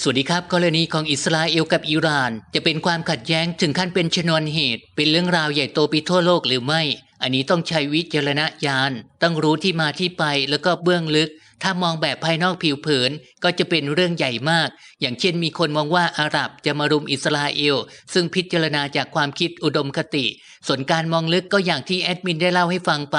สวัสดีครับกรณีของอิสราเอลกับอิหร่าน จะเป็นความขัดแย้งถึงขั้นเป็นชนวนเหตุ เป็นเรื่องราวใหญ่โตไปทั่วโลกหรือไม่ อันนี้ต้องใช้วิจารณญาณต้องรู้ที่มาที่ไปแล้วก็เบื้องลึก ถ้ามองแบบภายนอกผิวเผินก็จะเป็นเรื่องใหญ่มาก อย่างเช่นมีคนมองว่าอาหรับจะมารุมอิสราเอล ซึ่งพิจารณาจากความคิดอุดมคติ ส่วนการมองลึกก็อย่างที่แอดมินได้เล่าให้ฟังไป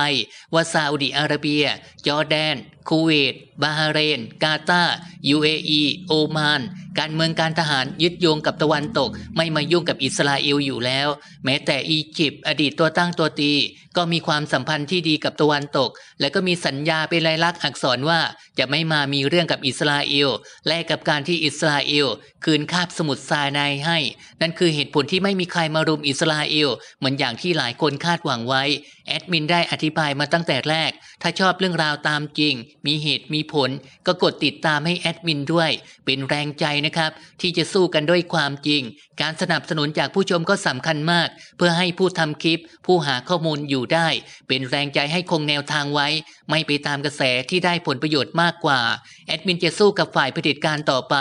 ว่าซาอุดิอาระเบีย จอร์แดน คูเวต บาฮาเรน กาตาร์ UAE โอมาน การเมืองการทหารยึดโยงกับตะวันตก ไม่มายุ่งกับอิสราเอลอยู่แล้ว แม้แต่อียิปต์อดีตตัวตั้งตัวตี ก็มีความสัมพันธ์ที่ดีกับตะวันตก และก็มีสัญญาเป็นลายลักษณ์อักษรว่าจะไม่มามีเรื่องกับอิสราเอล แลกกับการที่อิสราเอล คืนคาบสมุทรทรายในให้ นั่นคือเหตุผลที่ไม่มีใครมารุมอิสราเอล เหมือนอย่างที่หลายคนคาดหวังไว้ แอดมินได้อธิบายมาตั้งแต่แรก ถ้าชอบเรื่องราวตามจริง มีเหตุมีผล ก็กดติดตามให้แอดมินด้วย เป็นแรงใจนะครับ ที่จะสู้กันด้วยความจริง การสนับสนุนจากผู้ชมก็สำคัญมาก เพื่อให้ผู้ทำคลิป ผู้หาข้อมูลอยู่ได้ เป็นแรงใจให้คงแนวทางไว้ ไม่ไปตามกระแสที่ได้ผลประโยชน์มากกว่า แอดมินจะสู้กับฝ่ายเผด็จการต่อไป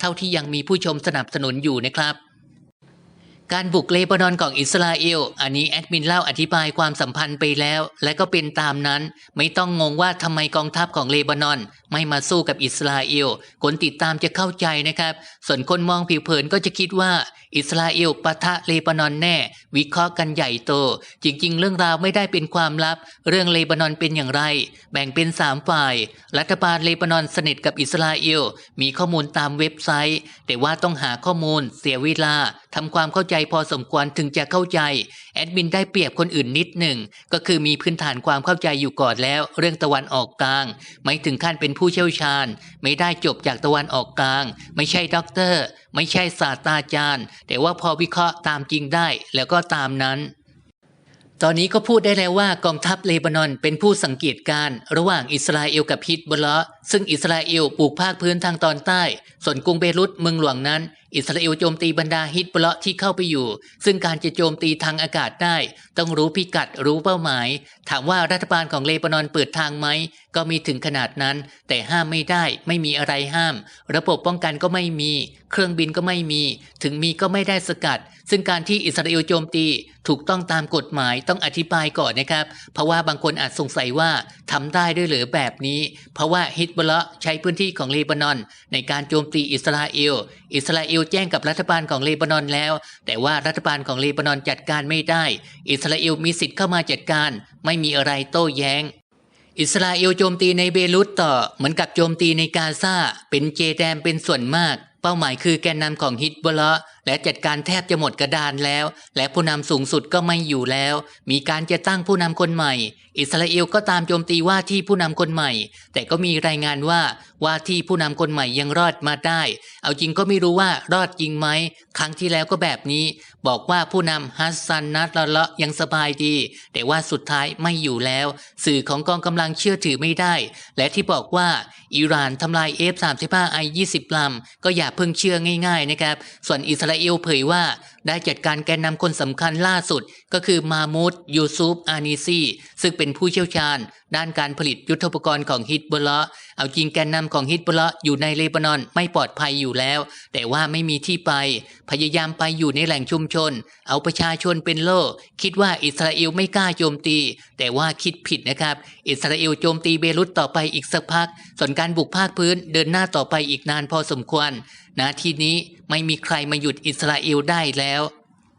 เท่าที่ยังมีผู้ชมสนับสนุนอยู่นะครับการบุกเลบานอนของอิสราเอล อันนี้แอดมินเล่าอธิบายความสัมพันธ์ไปแล้ว และก็เป็นตามนั้น ไม่ต้องงงว่าทำไมกองทัพของเลบานอน ไม่มาสู้กับอิสราเอล คนติดตามจะเข้าใจนะครับ ส่วนคนมองผิวเผินก็จะคิดว่า อิสราเอลปะทะเลบานอนแน่ วิเคราะห์กันใหญ่โต จริงๆ เรื่องราวไม่ได้เป็นความลับ เรื่องเลบานอนเป็นอย่างไร แบ่งเป็นสามฝ่าย รัฐบาลเลบานอนสนิทกับอิสราเอลมีข้อมูลตามเว็บไซต์ แต่ว่าต้องหาข้อมูลเสียเวลา ทำความเข้าใจพอสมควรถึงจะเข้าใจ แอดมินได้เปรียบคนอื่นนิดหนึ่ง ก็คือมีพื้นฐานความเข้าใจอยู่ก่อนแล้ว เรื่องตะวันออกกลาง ไม่ถึงขั้นเป็นผู้เชี่ยวชาญ ไม่ได้จบจากตะวันออกกลาง ไม่ใช่ด็อกเตอร์ ไม่ใช่ศาสตราจารย์ แต่ว่าพอวิเคราะห์ตามจริงได้ แล้วก็ตามนั้นตอนนี้ก็พูดได้แล้วว่ากองทัพเลบานอนเป็นผู้สังเกตการณ์ระหว่างอิสราเอลกับฮิตบลละซึ่งอิสราเอลปลูกภาคพื้นทางตอนใต้ ส่วนกรุงเบรุตเมืองหลวงนั้น อิสราเอลโจมตีบรรดาฮิตบลละที่เข้าไปอยู่ ซึ่งการจะโจมตีทางอากาศได้ ต้องรู้พิกัดรู้เป้าหมาย ถามว่ารัฐบาลของเลบานอนเปิดทางไหม ก็มีถึงขนาดนั้น แต่ห้ามไม่ได้ไม่มีอะไรห้าม ระบบป้องกันก็ไม่มี เครื่องบินก็ไม่มี ถึงมีก็ไม่ได้สกัด ซึ่งการที่อิสราเอลโจมตีถูกต้องตามกฎหมายต้องอธิบายก่อนนะครับ เพราะว่าบางคนอาจสงสัยว่าทำได้ด้วยหรือแบบนี้ เพราะว่าฮิตบลละใช้พื้นที่ของเลบานอน ในการโจมตีอิสราเอล อิสราเอลแจ้งกับรัฐบาลของเลบานอนแล้ว แต่ว่ารัฐบาลของเลบานอนจัดการไม่ได้ อิสราเอลมีสิทธิ์เข้ามาจัดการ ไม่มีอะไรโต้แย้ง อิสราเอลโจมตีในเบรุตต่อ เหมือนกับโจมตีในกาซาเป็นเจแดมเป็นส่วนมาก เป้าหมายคือแกนนำของฮิตบอลละ และจัดการแทบจะหมดกระดานแล้ว และผู้นำสูงสุดก็ไม่อยู่แล้ว มีการจะตั้งผู้นำคนใหม่ อิสราเอลก็ตามโจมตีว่าที่ผู้นำคนใหม่ แต่ก็มีรายงานว่าว่าที่ผู้นำคนใหม่ยังรอดมาได้ เอาจริงก็ไม่รู้ว่ารอดจริงไหม ครั้งที่แล้วก็แบบนี้ บอกว่าผู้นำฮัสซันนัตละละยังสบายดี แต่ว่าสุดท้ายไม่อยู่แล้ว สื่อของกองกำลังเชื่อถือไม่ได้ และที่บอกว่าอิหร่านทำลาย F-35I 20ลำก็อย่าเพิ่งเชื่อง่าย ๆนะครับ ส่วนอิสราเอลเผยว่า ได้จัดการแกนนำคนสำคัญล่าสุด ก็คือมามูดยูซุฟอานีซีซึ่งเป็นผู้เชี่ยวชาญ ด้านการผลิตยุทธปกรณ์ของฮิตบอลเอาจริงแกนนำของฮิตบอลอยู่ในเลบานอนไม่ปลอดภัยอยู่แล้ว แต่ว่าไม่มีที่ไป พยายามไปอยู่ในแหล่งชุมชน เอาประชาชนเป็นโล่คิดว่าอิสราเอลไม่กล้าโจมตี แต่ว่าคิดผิดนะครับ อิสราเอลโจมตีเบรุตต่อไปอีกสักพัก ส่วนการบุกภาคพื้นเดินหน้าต่อไปอีกนานพอสมควรนาทีนี้ไม่มีใครมาหยุดอิสราเอลได้แล้ว